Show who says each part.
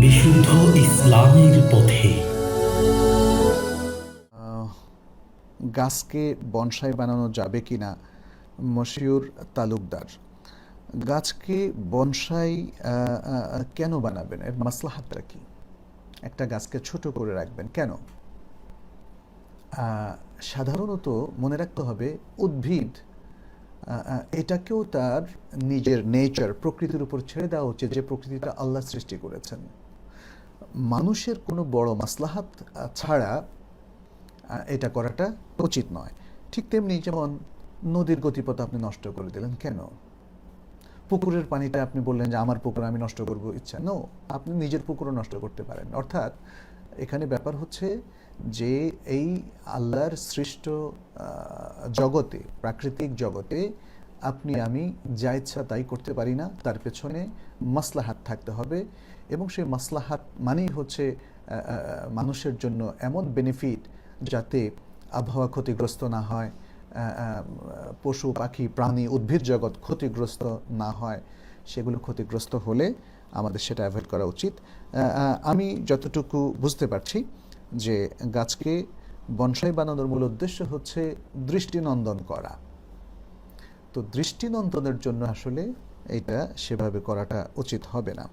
Speaker 1: বিশুদ্ধ ইসলামের পথে।
Speaker 2: গাছকে বনসাই বানানো যাবে কি না মশিউর তালুকদার। গাছকে বনসাই কেন বানাবেন? এর মাসলাহাতটা কি? একটা গাছকে ছোট করে রাখবেন কেন? সাধারণত মনে রাখতে হবে উদ্ভিদ এটাকেও তার নিজের নেচার প্রকৃতির উপর ছেড়ে দেওয়া উচিত যে প্রকৃতিটা আল্লাহ সৃষ্টি করেছেন। মানুষের কোনো বড় মাসলাহাত ছাড়া এটা করাটা উচিত নয়। ঠিক তেমনি যেমন নদীর গতিপথ আপনি নষ্ট করে দিলেন, কেন? পুকুরের পানিটা আপনি বললেন যে, আমার পুকুর আমি নষ্ট করব, ইচ্ছা। নো আপনি নিজের পুকুরও নষ্ট করতে পারেন। অর্থাৎ এখানে ব্যাপার হচ্ছে যে এই আল্লাহর সৃষ্ট জগতে, প্রাকৃতিক জগতে আপনি, আমি যা ইচ্ছা তাই করতে পারি না, তার পেছনে মাসলাহাত থাকতে হবে এবং সেই মাসলাহাত মানেই হচ্ছে মানুষের জন্য এমন বেনিফিট যাতে আবহাওয়া ক্ষতিগ্রস্ত না হয় পশু, পাখি, প্রাণী, উদ্ভিদ জগৎ ক্ষতিগ্রস্ত না হয়, সেগুলো ক্ষতিগ্রস্ত হলে আমাদের সেটা অ্যাভয়েড করা উচিত। আমি যতটুকু বুঝতে পারছি যে গাছকে বনসাই বানানোর মূল উদ্দেশ্য হচ্ছে দৃষ্টিনন্দন করা। তো দৃষ্টিনন্দনের জন্য আসলে এটা সেভাবে করাটা উচিত হবে না।